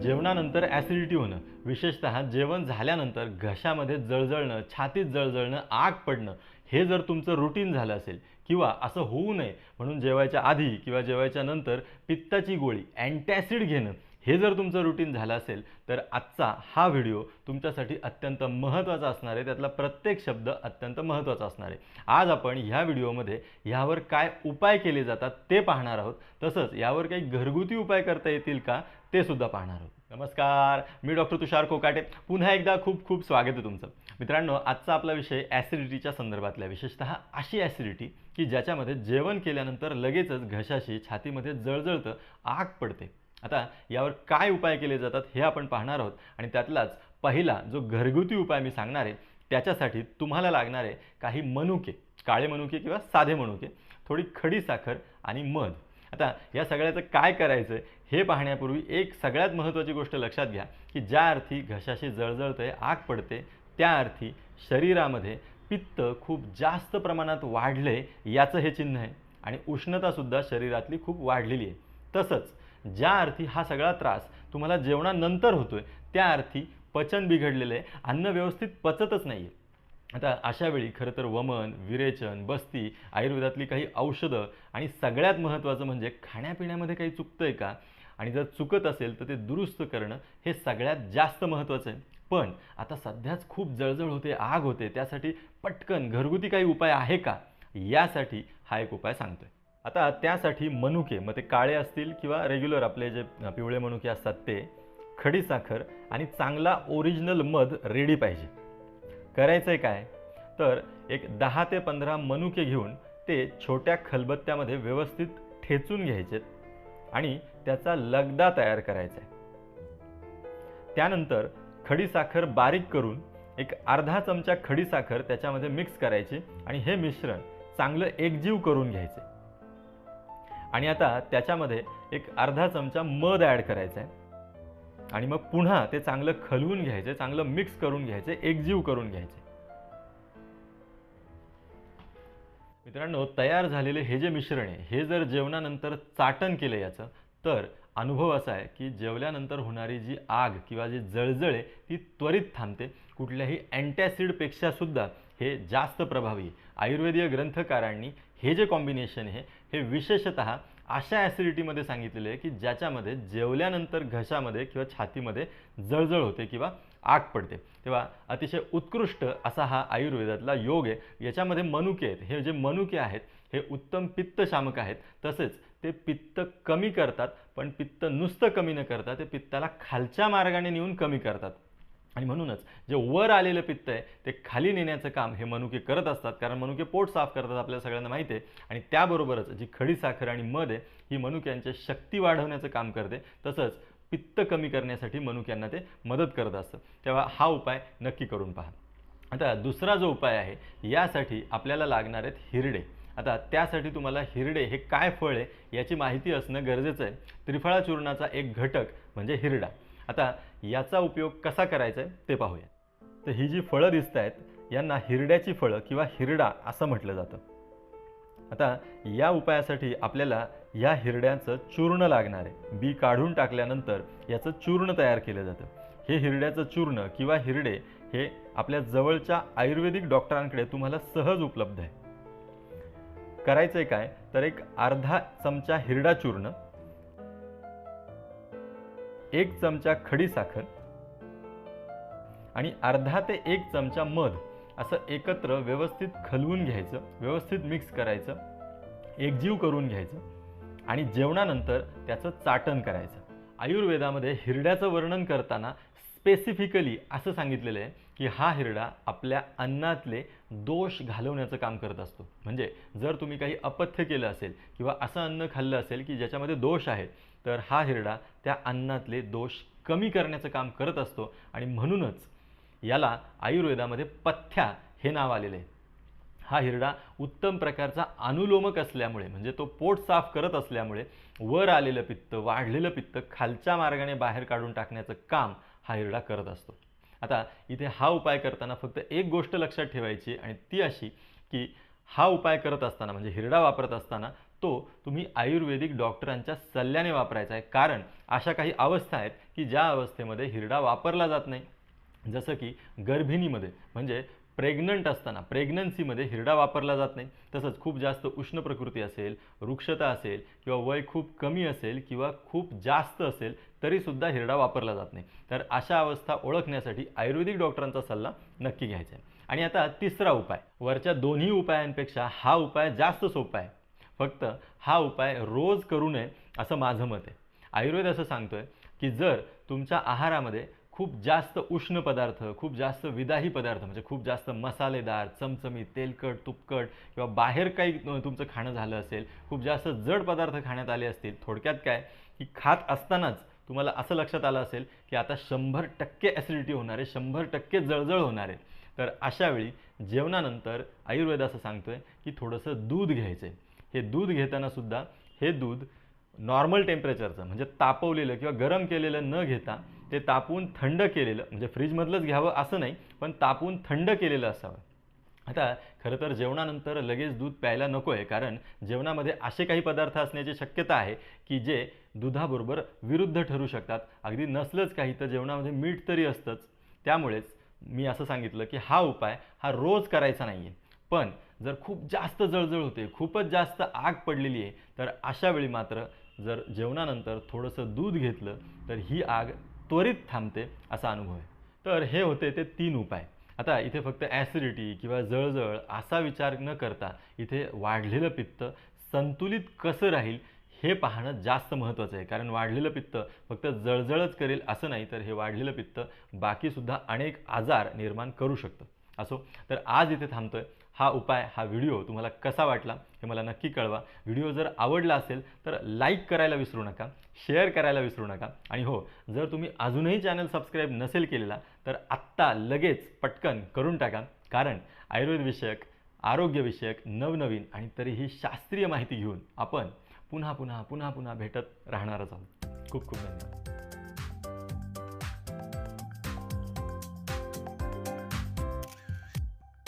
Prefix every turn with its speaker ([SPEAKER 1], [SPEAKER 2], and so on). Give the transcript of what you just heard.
[SPEAKER 1] जेवणानंतर ॲसिडिटी होणं विशेषतः जेवण झाल्यानंतर घशामध्ये जळजळणं छातीत जळजळणं आग पडणं हे जर तुमचं रुटीन झालं असेल किंवा असं होऊ नये म्हणून जेवायच्या आधी किंवा जेवायच्या नंतर पित्ताची गोळी अँटॅसिड घेणं हे जर तुमचं रुटीन झालं असेल तर आजचा हा व्हिडिओ तुमच्यासाठी अत्यंत महत्त्वाचा असणार आहे. त्यातला प्रत्येक शब्द अत्यंत महत्त्वाचा असणार आहे. आज आपण ह्या व्हिडिओमध्ये ह्यावर काय उपाय केले जातात ते पाहणार आहोत. तसंच यावर काही घरगुती उपाय करता येतील का ते सुद्धा पाहणार आहोत. नमस्कार मी डॉक्टर तुषार कोकाटे. पुन्हा एकदा खूप खूप स्वागत आहे तुमचं. मित्रांनो आजचा आपला विषय ॲसिडिटीच्या संदर्भातला विशेषतः अशी ॲसिडिटी की ज्याच्यामध्ये जेवण केल्यानंतर लगेचच घशाशी छातीमध्ये जळजळतं आग पडते. आता यावर काय उपाय केले जातात हे आपण पाहणार आहोत. आणि त्यातलाच पहिला जो घरगुती उपाय मी सांगणार आहे त्याच्यासाठी तुम्हाला लागणारे काही मनुके काळे मनुके किंवा साधे मनुके. थोडी खडी साखर आणि मध. आता या सगळ्याचं काय करायचं हे पाहण्यापूर्वी एक सगळ्यात महत्त्वाची गोष्ट लक्षात घ्या की ज्या अर्थी घशाशी जळजळते आग पडते त्या अर्थी शरीरामध्ये पित्त खूप जास्त प्रमाणात वाढले याचं हे चिन्ह आहे. आणि उष्णतासुद्धा शरीरातली खूप वाढलेली आहे. तसंच ज्या अर्थी हा सगळा त्रास तुम्हाला जेवणानंतर होतोय त्या अर्थी पचन बिघडलेलं आहे अन्न व्यवस्थित पचतच नाही आहे आता अशा वेळी खरं तर वमन विरेचन बस्ती आयुर्वेदातली काही औषधं आणि सगळ्यात महत्त्वाचं म्हणजे खाण्यापिण्यामध्ये काही चुकतं आहे का? आणि जर चुकत असेल तर ते दुरुस्त करणं हे सगळ्यात जास्त महत्त्वाचं आहे. पण आता सध्याच खूप जळजळ होते आग होते त्यासाठी पटकन घरगुती काही उपाय आहे का? यासाठी हा एक उपाय सांगतोय. आता त्यासाठी मनुके मग ते काळे असतील किंवा रेग्युलर आपले जे पिवळे मनुके असतात ते खडी साखर आणि चांगला ओरिजिनल मध रेडी पाहिजे. करायचं आहे काय? तर एक दहा ते पंधरा मनुके घेऊन ते छोट्या खलबत्त्यामध्ये व्यवस्थित ठेचून घ्यायचेत आणि त्याचा लगदा तयार करायचा. आहे त्यानंतर खडी साखर बारीक करून एक अर्धा चमचा खडी साखर त्याच्यामध्ये मिक्स करायची आणि हे मिश्रण चांगलं एकजीव करून घ्यायचे. आणि आता त्याच्यामध्ये एक अर्धा चमचा मध ॲड करायचा आहे आणि मग पुन्हा ते चांगलं खलवून घ्यायचे चांगलं मिक्स करून घ्यायचे एकजीव करून घ्यायचे. मित्रांनो तयार झालेले हे जे मिश्रण आहे हे जर जेवणानंतर चाटण केलं याचं तर अनुभव असा आहे की जेवल्यानंतर होणारी जी आग किंवा जी जळजळ आहे ती त्वरित थांबते. कुठल्याही अँटॅसिडपेक्षा सुद्धा हे जास्त प्रभावी. आयुर्वेदीय ग्रंथकारांनी हे जे कॉम्बिनेशन आहे हे विशेषतः अशा ॲसिडिटीमध्ये सांगितलेले आहे की ज्याच्यामध्ये जेवल्यानंतर घशामध्ये किंवा छातीमध्ये जळजळ होते किंवा आग पडते. तेव्हा अतिशय उत्कृष्ट असा हा आयुर्वेदातला योग आहे. याच्यामध्ये मनुके आहेत. हे जे मनुके आहेत हे उत्तम पित्तशामक आहेत. तसेच ते पित्त कमी करतात पण पित्त नुसतं कमी न करता ते पित्ताला खालच्या मार्गाने नेऊन कमी करतात. आणि म्हणूनच जे वर आलेलं पित्त आहे ते खाली नेण्याचं काम हे मनुके करत असतात. कारण मनुके पोट साफ करतात आपल्या सगळ्यांना माहिती आहे. आणि त्याबरोबरच जी खडी साखर आणि मध आहे ही मनुक्यांच्या शक्ती वाढवण्याचं काम करते. तसंच पित्त कमी करण्यासाठी मनुक्यांना ते मदत करत असतं. तेव्हा हा उपाय नक्की करून पहा. आता दुसरा जो उपाय आहे यासाठी आपल्याला लागणार आहेत हिरडे. आता त्यासाठी तुम्हाला हिरडे हे काय फळ आहे याची माहिती असणं गरजेचं आहे. त्रिफळा चूर्णाचा एक घटक म्हणजे हिरडा. आता याचा उपयोग कसा करायचा आहे ते पाहूया. तर ही जी फळं दिसत आहेत यांना हिरड्याची फळं किंवा हिरडा असं म्हटलं जातं. आता या उपायासाठी आपल्याला या हिरड्याचं चूर्ण लागणार आहे. बी काढून टाकल्यानंतर याचं चूर्ण तयार केलं जातं. हे हिरड्याचं चूर्ण किंवा हिरडे हे आपल्या जवळच्या आयुर्वेदिक डॉक्टरांकडे तुम्हाला सहज उपलब्ध आहे. करायचं आहे काय? तर एक अर्धा चमचा हिरडा चूर्ण एक चमचा खडी साखर आणि अर्धा ते एक चमचा मध असं एकत्र व्यवस्थित खलवून घ्यायचं व्यवस्थित मिक्स करायचं एकजीव करून घ्यायचं आणि जेवणानंतर त्याचं चाटण करायचं. आयुर्वेदामध्ये हिरड्याचं वर्णन करताना स्पेसिफिकली असं सांगितलेलं आहे की हा हिरडा आपल्या अन्नातले दोष घालवण्याचं काम करत असतो. म्हणजे जर तुम्ही काही अपथ्य केलं असेल किंवा असं अन्न खाल्लं असेल की ज्याच्यामध्ये दोष आहेत तर हा हिरडा त्या अन्नातले दोष कमी करण्याचं काम करत असतो आणि म्हणूनच याला आयुर्वेदामध्ये पथ्या हे नाव आलेलं आहे. हा हिरडा उत्तम प्रकारचा अनुलोमक असल्यामुळे म्हणजे तो पोट साफ करत असल्यामुळे वर आलेलं पित्त वाढलेलं पित्त खालच्या मार्गाने बाहेर काढून टाकण्याचं काम हा हिरडा करत असतो. आता इथे हा उपाय करताना फक्त एक गोष्ट लक्षात ठेवायची आणि ती अशी की हा उपाय करत असताना म्हणजे हिरडा वापरत असताना तो तुम्ही आयुर्वेदिक डॉक्टरांच्या सल्ल्याने वापरायचा आहे. कारण अशा काही अवस्था आहेत की ज्या अवस्थेमध्ये हिरडा वापरला जात नाही. जसं की गर्भिणीमध्ये म्हणजे प्रेग्नंट असताना प्रेग्नन्सीमध्ये हिरडा वापरला जात नाही. तसंच खूप जास्त उष्ण प्रकृती असेल वृक्षता असेल किंवा वय खूप कमी असेल किंवा खूप जास्त असेल तरीसुद्धा हिरडा वापरला जात नाही. तर अशा अवस्था ओळखण्यासाठी आयुर्वेदिक डॉक्टरांचा सल्ला नक्की घ्यायचा आहे. आणि आता तिसरा उपाय वरच्या दोन्ही उपायांपेक्षा हा उपाय जास्त सोपा आहे. फक्त हा उपाय रोज करू नये असं माझं मत आहे. आयुर्वेद असं सांगतोय की जर तुमच्या आहारामध्ये खूप जास्त उष्ण पदार्थ खूप जास्त विदाही पदार्थ म्हणजे खूप जास्त मसालेदार चमचमीत तेलकट तुपकट किंवा बाहेर काही तुमचं खाणं झालं असेल खूप जास्त जड पदार्थ खाण्यात आले असतील थोडक्यात काय? की खात असतानाच तुम्हाला असं लक्षात आलं असेल की आता शंभर टक्के ॲसिडिटी होणार आहे शंभर टक्के जळजळ होणार. आहे तर अशावेळी जेवणानंतर आयुर्वेद असं सांगतोय की थोडंसं दूध घ्यायचं आहे. हे दूध घेताना सुद्धा हे दूध नॉर्मल टेम्परेचरचं म्हणजे तापवलेलं किंवा गरम केलेलं न घेता ते तापवून थंड केलेलं म्हणजे फ्रीजमधलंच घ्यावं असं नाही पण तापवून थंड केलेलं असावं. आता खरं तर जेवणानंतर लगेच दूध प्यायला नको आहे कारण जेवणामध्ये असे काही पदार्थ असण्याची शक्यता आहे की जे दुधाबरोबर विरुद्ध ठरू शकतात. अगदी नसलंच काही तर जेवणामध्ये मीठ तरी असतंच. त्यामुळेच मी असं सांगितलं की हा उपाय हा रोज करायचा नाही आहे पण जर खूप जास्त जळजळ होते खूपच जास्त आग पडलेली आहे तर अशावेळी मात्र जर जेवणानंतर थोडंसं दूध घेतलं तर ही आग त्वरित थांबते असा अनुभव आहे. तर हे होते ते तीन उपाय. आता इथे फक्त ॲसिडिटी किंवा जळजळ असा विचार न करता इथे वाढलेलं पित्त संतुलित कसं राहील हे पाहणं जास्त महत्त्वाचं आहे. कारण वाढलेलं पित्त फक्त जळजळच करेल असं नाही तर हे वाढलेलं पित्त बाकीसुद्धा अनेक आजार निर्माण करू शकतं. असो तर आज इथे थांबतोय. हा उपाय हा व्हिडिओ तुम्हाला कसा वाटला हे मला नक्की कळवा. व्हिडिओ जर आवडला असेल तर लाईक करायला विसरू नका शेअर करायला विसरू नका. आणि हो जर तुम्ही अजूनही चॅनल सबस्क्राईब नसेल केलेला तर आत्ता लगेच पटकन करून टाका. कारण आयुर्वेदविषयक आरोग्यविषयक नवनवीन आणि तरीही शास्त्रीय माहिती घेऊन आपण पुन्हा पुन्हा पुन्हा पुन्हा भेटत राहणारच आहोत. खूप खूप धन्यवाद.